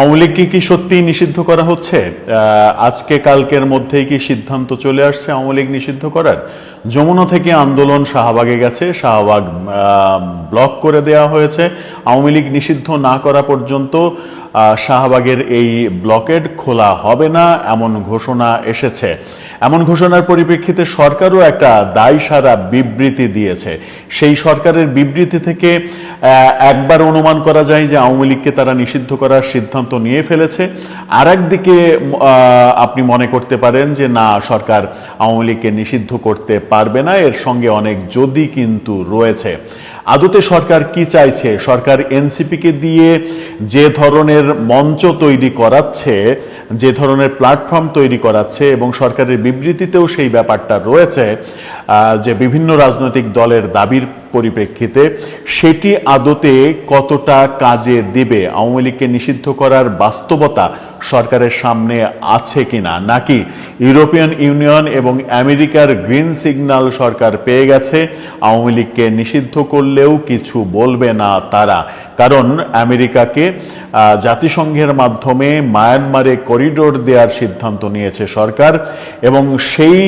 আওয়ামী কি সত্যিই নিষিদ্ধ করা হচ্ছে? আজকে কালকের মধ্যেই কি সিদ্ধান্ত চলে আসছে আওয়ামী নিষিদ্ধ করার? যমুনা থেকে আন্দোলন শাহবাগে গেছে, শাহবাগ ব্লক করে দেওয়া হয়েছে। আওয়ামী লীগ নিষিদ্ধ না করা পর্যন্ত শাহবাগের এই ব্লকেড খোলা হবে না, এমন ঘোষণা এসেছে। এমন ঘোষণার পরিপ্রেক্ষিতে সরকারও একটা দায় সারা বিবৃতি দিয়েছে। সেই সরকারের বিবৃতি থেকে একবার অনুমান করা যায় যে আওয়ামী লীগকে তারা নিষিদ্ধ করার সিদ্ধান্ত নিয়ে ফেলেছে। আর একদিকে আপনি মনে করতে পারেন যে না, সরকার আওয়ামী লীগকে নিষিদ্ধ করতে পারবে না। এর সঙ্গে অনেক যদি কিন্তু রয়েছে। আদতে সরকার কি চাইছে? সরকার এনসিপিকে দিয়ে যে ধরনের মঞ্চ তৈরি করাচ্ছে, যে ধরনের প্ল্যাটফর্ম তৈরি করাচ্ছে এবং সরকারের বিবৃতিতেও সেই ব্যাপারটা রয়েছে যে বিভিন্ন রাজনৈতিক দলের দাবির পরিপ্রেক্ষিতে সেটি আদতে কতটা কাজে দেবে? আওয়ামী লীগকে নিষিদ্ধ করার বাস্তবতা সরকারের সামনে আছে কিনা, নাকি ইউরোপিয়ান ইউনিয়ন এবং আমেরিকার গ্রিন সিগন্যাল সরকার পেয়ে গেছে, আওয়ামী লীগকে নিষিদ্ধ করলেও কিছু বলবে না তারা। কারণ আমেরিকাকে জাতিসংঘের মাধ্যমে মায়ানমারে করিডোর দেওয়ার সিদ্ধান্ত নিয়েছে সরকার এবং সেই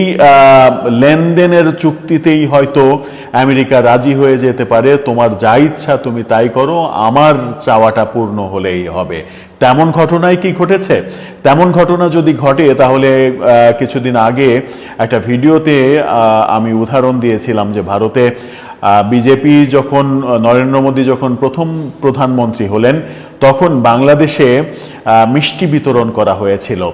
লেনদেনের চুক্তিতেই হয়তো আমেরিকা রাজি হয়ে যেতে পারে। তোমার যা ইচ্ছা তুমি তাই করো, আমার চাওয়াটা পূর্ণ হলেই হবে। তেমন ঘটনায় কি ঘটেছে? তেমন ঘটনা যদি ঘটে, তাহলে কিছুদিন আগে একটা ভিডিওতে আমি উদাহরণ দিয়েছিলাম যে ভারতে বিজেপি যখন নরেন্দ্র মোদী যখন প্রথম প্রধানমন্ত্রী হলেন তখন বাংলাদেশে মিষ্টি বিতরণ করা হয়েছিল।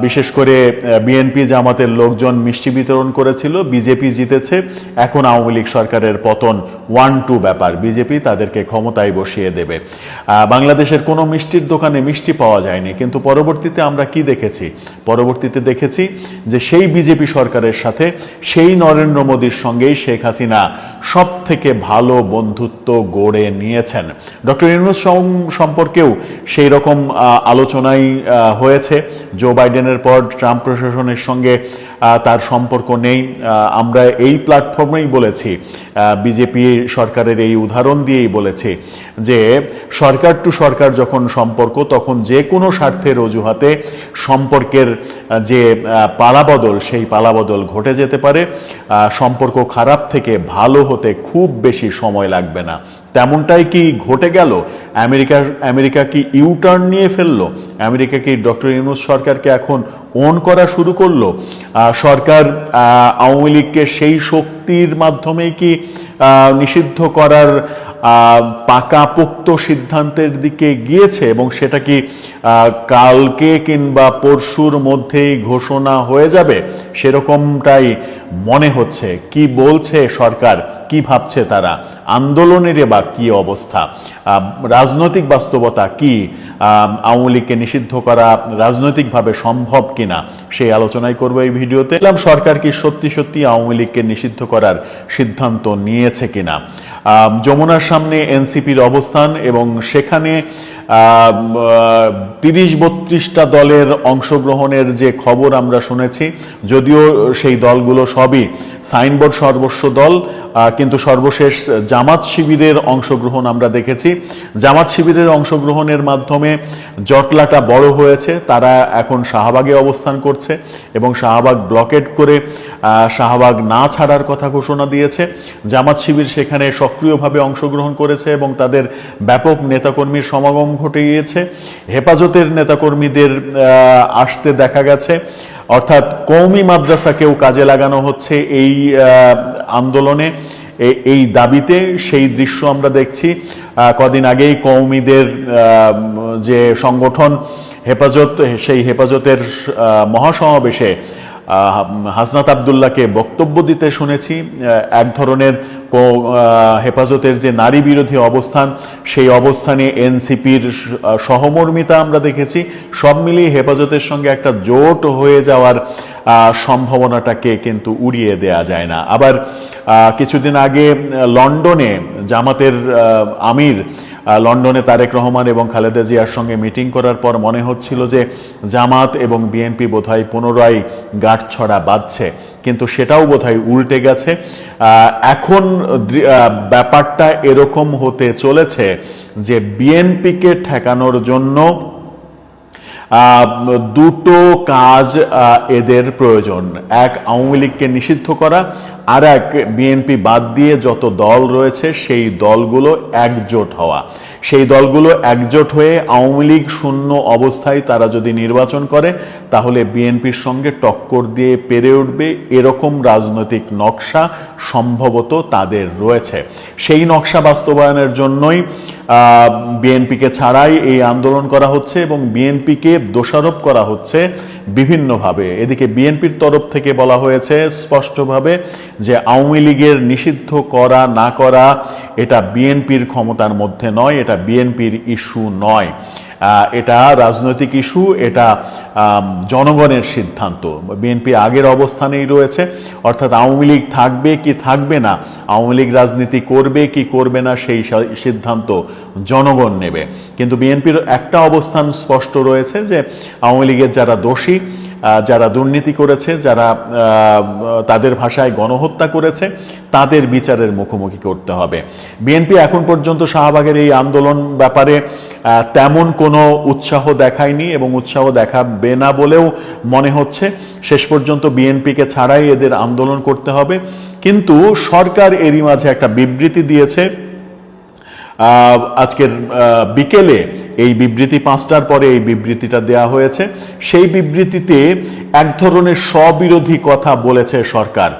বিশেষ করে বিএনপি জামাতের লোকজন মিষ্টি বিতরণ করেছিল বিজেপি জিতেছে, এখন আওয়ামী লীগ সরকারের পতন ওয়ান টু ব্যাপার। বিজেপি তাদেরকে ক্ষমতায় বসিয়ে দেবে। বাংলাদেশের কোনো মিষ্টির দোকানে মিষ্টি পাওয়া যায়নি, কিন্তু পরবর্তীতে আমরা কি দেখেছি? পরবর্তীতে দেখেছি যে সেই বিজেপি সরকারের সাথে সেই নরেন্দ্র মোদীর সঙ্গেই শেখ হাসিনা সব থেকে ভালো বন্ধুত্ব গড়ে নিয়েছেন। ডক্টর ইউনুস সম- সম্পর্কেও সেই রকম আলোচনাই হয়েছে। জো বাইডেনের পর ট্রাম্প প্রশাসনের সঙ্গে তার সম্পর্ক নেই। আমরা এই প্ল্যাটফর্মেই বলেছি বিজেপি সরকারের এই উদাহরণ দিয়েই বলেছে যে সরকার টু সরকার যখন সম্পর্ক, তখন যে কোনো স্বার্থের অজুহাতে সম্পর্কের যে পালাবদল, সেই পালাবদল ঘটে যেতে পারে। সম্পর্ক খারাপ থেকে ভালো হতে খুব বেশি সময় লাগবে না। তেমনটাই কি ঘটে গেল? আমেরিকার, আমেরিকা কি ইউটার্ন নিয়ে ফেলল? আমেরিকা কি ডক্টর ইউনুস সরকারকে এখন ওন করা শুরু করল। সরকার আওয়ামী লীগকে সেই শক্তির মাধ্যমেই কি নিষিদ্ধ করার পাকাপোক্ত সিদ্ধান্তের দিকে গিয়েছে এবং সেটা কি কালকে কিংবা পরশুর মধ্যেই ঘোষণা হয়ে যাবে? সেরকমটাই মনে হচ্ছে। কি বলছে সরকার? কি ভাবছে তারা? আন্দোলনের বা কি অবস্থা? রাজনৈতিক বাস্তবতা কি? আওয়ামী লীগকে নিষিদ্ধ করা রাজনৈতিকভাবে সম্ভব কিনা? সেই আলোচনাই করব এই ভিডিওতে। ইসলাম সরকার কি সত্যি সত্যি আওয়ামী লীগকে নিষিদ্ধ করার সিদ্ধান্ত নিয়েছে কিনা? যমুনার সামনে এনসিপির অবস্থান এবং সেখানে তিরিশ বত্রিশটা দলের অংশগ্রহণের যে খবর আমরা শুনেছি, যদিও সেই দলগুলো সবই সাইনবোর্ড সর্বস্ব দল কিন্তু সর্বশেষ জামাত শিবিরের অংশগ্রহণ আমরা দেখেছি। জামাত শিবিরের অংশগ্রহণের মাধ্যমে জটলাটা বড় হয়েছে, তারা এখন শাহবাগে অবস্থান করছে এবং শাহবাগ ব্লকেট করে শাহবাগ না ছাড়ার কথা ঘোষণা দিয়েছে। জামাত শিবির সেখানে সক্রিয়ভাবে অংশগ্রহণ করেছে এবং তাদের ব্যাপক নেতাকর্মীর সমাগম ঘটে গিয়েছে। হেফাজতের নেতাকর্মীদের আসতে দেখা গেছে। অর্থাৎ কৌমি মাদ্রাসাকেও কাজে লাগানো হচ্ছে এই আন্দোলনে। এই দাবিতে সেই দৃশ্য আমরা দেখছি। কদিন আগেই কৌমিদের যে সংগঠন হেফাজত, সেই হেফাজতের মহাসমাবেশে হাসনাত আবদুল্লাহকে বক্তব্য দিতে শুনেছি। এক ধরনের হেফাজতের যে নারী বিরোধী অবস্থান, সেই অবস্থানে এনসিপির সহমর্মিতা আমরা দেখেছি। সব মিলিয়ে হেফাজতের সঙ্গে একটা জোট হয়ে যাওয়ার সম্ভাবনাটাকে কিন্তু উড়িয়ে দেয়া যায় না। আবার কিছুদিন আগে লন্ডনে জামাতের আমির লন্ডনে তারেক রহমান এবং খালেদা জিয়ার সঙ্গে মিটিং করার পর মনে হচ্ছিল যে জামাত এবং বিএনপি বোধহয় পুনরায় গাঁটছড়া বাঁধছে। কিন্তু সেটাও বোধহয় উল্টে গেছে। এখন ব্যাপারটা এরকম হতে চলেছে যে বিএনপিকে ঠেকানোর জন্য দুটো কাজ এদের প্রয়োজন। এক আওয়ামী লীগকে নিষিদ্ধ করা, আর এক বিএনপি বাদ দিয়ে যত দল রয়েছে, সেই দলগুলো একজোট হওয়া। সেই দলগুলো একজোট হয়ে আওয়ামী লীগ শূন্য অবস্থায় তারা যদি নির্বাচন করে তাহলে বিএনপির সঙ্গে টক্কর দিয়ে পেরে উঠবে এরকম রাজনৈতিক নকশা সম্ভবত তাদের রয়েছে। সেই নকশা বাস্তবায়নের জন্যই বিএনপিকে ছাড়াই এই আন্দোলন করা হচ্ছে এবং বিএনপিকে দোষারোপ করা হচ্ছে বিভিন্নভাবে। এদিকে বিএনপির তরফ থেকে বলা হয়েছে স্পষ্টভাবে যে আওয়ামী লীগের নিষিদ্ধ করা, না করা, এটা বিএনপির ক্ষমতার মধ্যে নয়, এটা বিএনপির ইস্যু নয়। এটা রাজনৈতিক ইস্যু, এটা জনগণের সিদ্ধান্ত। বিএনপি আগের অবস্থানেই রয়েছে, অর্থাৎ আওয়ামী লীগ থাকবে কি থাকবে না, আওয়ামী লীগ রাজনীতি করবে কি করবে না, সেই সিদ্ধান্ত জনগণ নেবে। কিন্তু বিএনপির একটা অবস্থান স্পষ্ট রয়েছে যে, আওয়ামী লীগের যারা দোষী যারা দুর্নীতি করেছে, যারা তাদের ভাষায় গণহত্যা করেছে, তাদের বিচারের মুখোমুখি করতে হবে। বিএনপি এখন পর্যন্ত শাহবাগের এই আন্দোলন ব্যাপারে তেমন কোনো উৎসাহ দেখায়নি এবং উৎসাহ দেখাবে না বলেও মনে হচ্ছে। শেষ পর্যন্ত বিএনপিকে ছাড়াই এদের আন্দোলন করতে হবে। কিন্তু সরকার এরই মাঝে একটা বিবৃতি দিয়েছে। আজকের বিকেলে এই বিবৃতি, পাঁচটার পরে এই বিবৃতিটা দেয়া হয়েছে। সেই বিবৃতিতে এক ধরনের স্ববিরোধী কথা বলেছে সরকার।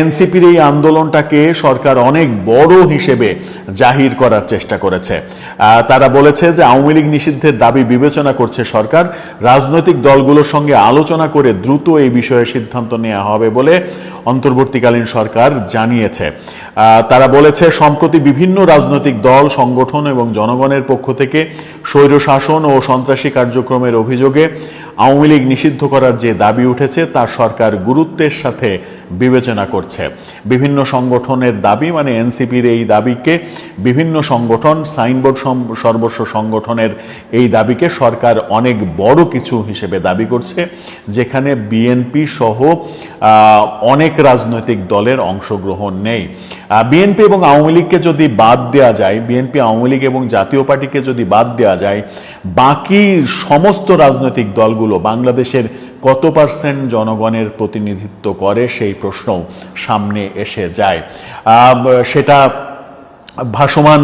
এনসিপির এই আন্দোলনটাকে সরকার অনেক বড় হিসেবে জাহির করার চেষ্টা করেছে। তারা বলেছে যে আওয়ামী লীগ নিষিদ্ধের দাবি বিবেচনা করছে সরকার। রাজনৈতিক দলগুলোর সঙ্গে আলোচনা করে দ্রুত এই বিষয়ে সিদ্ধান্ত নেওয়া হবে বলে অন্তর্বর্তীকালীন সরকার জানিয়েছে। তারা বলেছে, সম্প্রতি বিভিন্ন রাজনৈতিক দল, সংগঠন এবং জনগণের পক্ষ থেকে স্বৈরশাসন ও সন্ত্রাসী কার্যক্রমের অভিযোগে আওয়ামী লীগ নিষিদ্ধ করার যে দাবি উঠেছে, তা সরকার গুরুত্বের সাথে বিবেচনা করছে। বিভিন্ন সংগঠনের দাবি মানে এনসিপির এই দাবিকে বিভিন্ন সংগঠন, সাইনবোর্ড সর্বস্ব সংগঠনের এই দাবিকে সরকার অনেক বড় কিছু হিসেবে দাবি করছে, যেখানে বিএনপি সহ অনেক রাজনৈতিক দলের অংশগ্রহণ নেই। বিএনপি এবং আওয়ামী লীগকে যদি বাদ দেওয়া যায়, বিএনপি, আওয়ামী লীগ এবং জাতীয় পার্টিকে যদি বাদ দেওয়া যায়, বাকি সমস্ত রাজনৈতিক দলগুলো, বাংলাদেশের কত পার্সেন্ট জনগণের প্রতিনিধিত্ব করে সেই প্রশ্নও সামনে এসে যায়। সেটা ভাসমান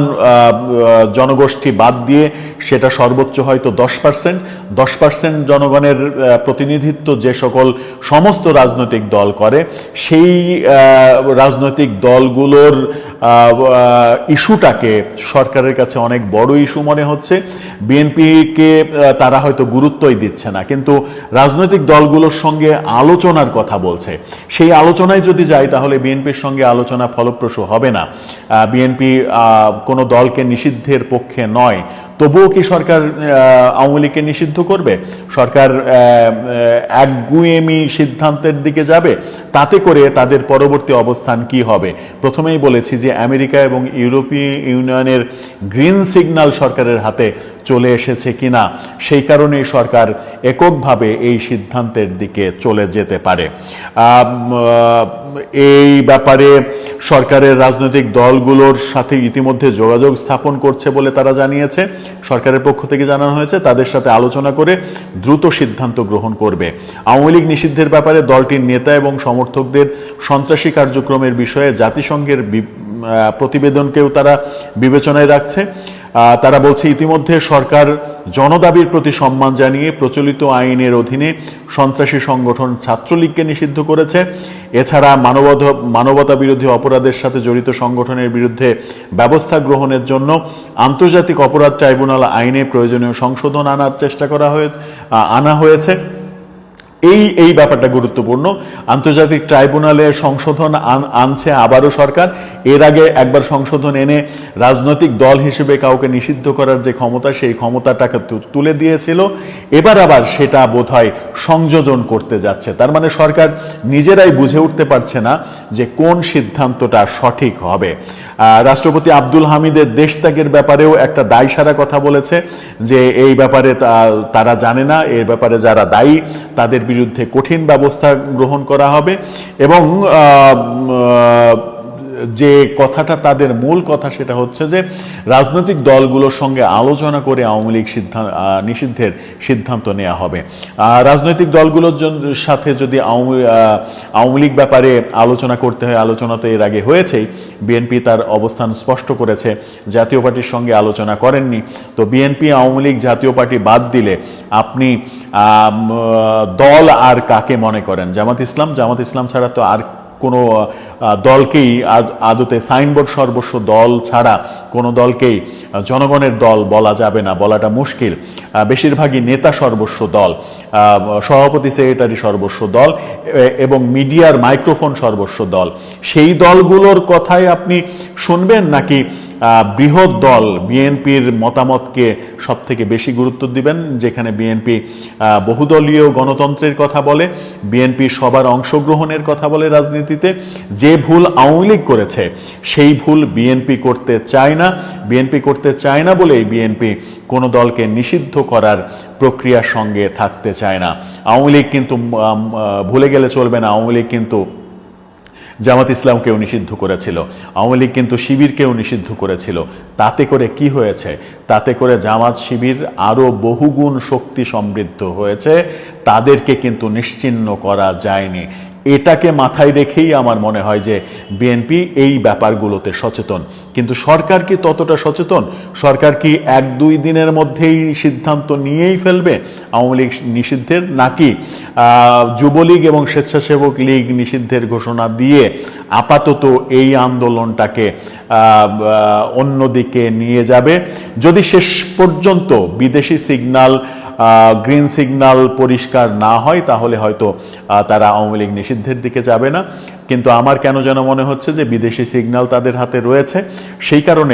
জনগোষ্ঠী বাদ দিয়ে সেটা সর্বোচ্চ হয়তো দশ পার্সেন্ট। দশ পার্সেন্ট জনগণের প্রতিনিধিত্ব যে সকল সমস্ত রাজনৈতিক দল করে, সেই রাজনৈতিক দলগুলোর ইস্যুটাকে সরকারের কাছে অনেক বড় ইস্যু মনে হচ্ছে। বিএনপিকে তারা হয়তো গুরুত্বই দিচ্ছে না, কিন্তু রাজনৈতিক দলগুলোর সঙ্গে আলোচনার কথা বলছে। সেই আলোচনায় যদি যায় তাহলে বিএনপির সঙ্গে আলোচনা ফলপ্রসূ হবে না। বিএনপি কোনো দলকে নিষিদ্ধের পক্ষে নয়। তবুও কি সরকার আওয়ামী লীগকে নিষিদ্ধ করবে? সরকার আহ, সিদ্ধান্তের দিকে যাবে? তাতে করে তাদের পরবর্তী অবস্থান কি হবে? প্রথমেই বলেছি যে আমেরিকা এবং ইউরোপীয় ইউনিয়নের গ্রিন সিগন্যাল সরকারের হাতে চলে এসেছে কিনা সেই কারণেই সরকার এককভাবে এই সিদ্ধান্তের দিকে চলে যেতে পারে। এই ব্যাপারে সরকারের রাজনৈতিক দলগুলোর সাথে ইতিমধ্যে যোগাযোগ স্থাপন করছে বলে তারা জানিয়েছে। সরকারের পক্ষ থেকে জানানো হয়েছে, তাদের সাথে আলোচনা করে দ্রুত সিদ্ধান্ত গ্রহণ করবে। আওয়ামী লীগ নিষিদ্ধের ব্যাপারে দলটির নেতা এবং সমর্থকদের সন্ত্রাসী কার্যক্রমের বিষয়ে জাতিসংঘের প্রতিবেদনকেও তারা বিবেচনায় রাখছে। তারা বলছে, ইতিমধ্যে সরকার জনদাবির প্রতি সম্মান জানিয়ে প্রচলিত আইনের অধীনে সন্ত্রাসী সংগঠন ছাত্রলীগকে নিষিদ্ধ করেছে। এছাড়া মানবধ মানবতা বিরোধী অপরাধের সাথে জড়িত সংগঠনের বিরুদ্ধে ব্যবস্থা গ্রহণের জন্য আন্তর্জাতিক অপরাধ ট্রাইব্যুনাল আইনে প্রয়োজনীয় সংশোধন আনার চেষ্টা করা হয়ে আনা হয়েছে। এই এই ব্যাপারটা গুরুত্বপূর্ণ। আন্তর্জাতিক ট্রাইব্যুনালে সংশোধন আনছে আবারও সরকার। এর আগে একবার সংশোধন এনে রাজনৈতিক দল হিসেবে কাউকে নিষিদ্ধ করার যে ক্ষমতা, সেই ক্ষমতাটাকে তুলে দিয়েছিল। এবার আবার সেটা বোধহয় সংযোজন করতে যাচ্ছে। তার মানে সরকার নিজেরাই বুঝে উঠতে পারছে না যে কোন সিদ্ধান্তটা সঠিক হবে। রাষ্ট্রপতি আব্দুল হামিদের দেশত্যাগের ব্যাপারেও একটা দায়সারা কথা বলেছে যে এই ব্যাপারে তারা জানে না এর ব্যাপারে যারা দায়ী তাদের বিরুদ্ধে কঠিন ব্যবস্থা গ্রহণ করা হবে এবং যে কথাটা তাদের মূল কথা সেটা হচ্ছে যে রাজনৈতিক দলগুলোর সঙ্গে আলোচনা করে আওয়ামী লীগ সিদ্ধান্ত নিষিদ্ধের সিদ্ধান্ত নেওয়া হবে। রাজনৈতিক দলগুলোর সাথে যদি আওয়ামী লীগ ব্যাপারে আলোচনা করতে হয়, আলোচনা তো এর আগে হয়েছেই, বিএনপি তার অবস্থান স্পষ্ট করেছে, জাতীয় পার্টির সঙ্গে আলোচনা করেননি। তো বিএনপি আওয়ামী লীগ জাতীয় পার্টি বাদ দিলে আপনি দল আর কাকে মনে করেন? জামাত ইসলাম? জামাত ইসলাম ছাড়া তো আর কোনো দলকেই আদ- আদতে সাইনবোর্ড সর্বস্ব দল ছাড়া কোনো দলকেই জনগণের দল বলা যাবে না, বলাটা মুশকিল। বেশিরভাগই নেতা সর্বস্ব দল সভাপতি, সেক্রেটারি সর্বস্ব দল এবং মিডিয়ার মাইক্রোফোন সর্বস্ব দল। সেই দলগুলোর কথাই আপনি শুনবেন নাকি বৃহৎ দল বিএনপির মতামতকে সব থেকে বেশি গুরুত্ব দিবেন, যেখানে বিএনপি বহুদলীয় গণতন্ত্রের কথা বলে, বিএনপি সবার অংশগ্রহণের কথা বলে রাজনীতিতে। যে ভুল আওয়ামী লীগ করেছে, সেই ভুল বিএনপি করতে চায় না। বিএনপি করতে চায় না বলেই বিএনপি কোনো দলকে নিষিদ্ধ করার প্রক্রিয়ার সঙ্গে থাকতে চায় না। আওয়ামী লীগ কিন্তু ভুলে গেলে চলবে না। আওয়ামী লীগ কিন্তু জামাত ইসলামকেও নিষিদ্ধ করেছিল। আওয়ামী লীগ কিন্তু শিবিরকেও নিষিদ্ধ করেছিল। তাতে করে কি হয়েছে? তাতে করে জামাত শিবির আরও বহুগুণ শক্তি সমৃদ্ধ হয়েছে। তাদেরকে কিন্তু নিশ্চিহ্ন করা যায়নি। এটাকে মাথায় রেখেই আমার মনে হয় যে বিএনপি এই ব্যাপারগুলোতে সচেতন। কিন্তু সরকার কি ততটা সচেতন? সরকার কি এক দুই দিনের মধ্যেই সিদ্ধান্ত নিয়েই ফেলবে? আওয়ামী লীগ নিষিদ্ধের নাকি যুবলীগ এবং স্বেচ্ছাসেবক লীগ নিষিদ্ধের ঘোষণা দিয়ে আপাতত এই আন্দোলনটাকে অন্যদিকে নিয়ে যাবে? যদি শেষ পর্যন্ত বিদেশি সিগন্যাল গ্রিন সিগনাল পরিষ্কার না হয়, তাহলে হয়তো তারা আওয়ামী লীগ নিষিদ্ধের দিকে যাবে না। কিন্তু আমার কেন যেন মনে হচ্ছে যে বিদেশি সিগন্যাল তাদের হাতে রয়েছে, সেই কারণে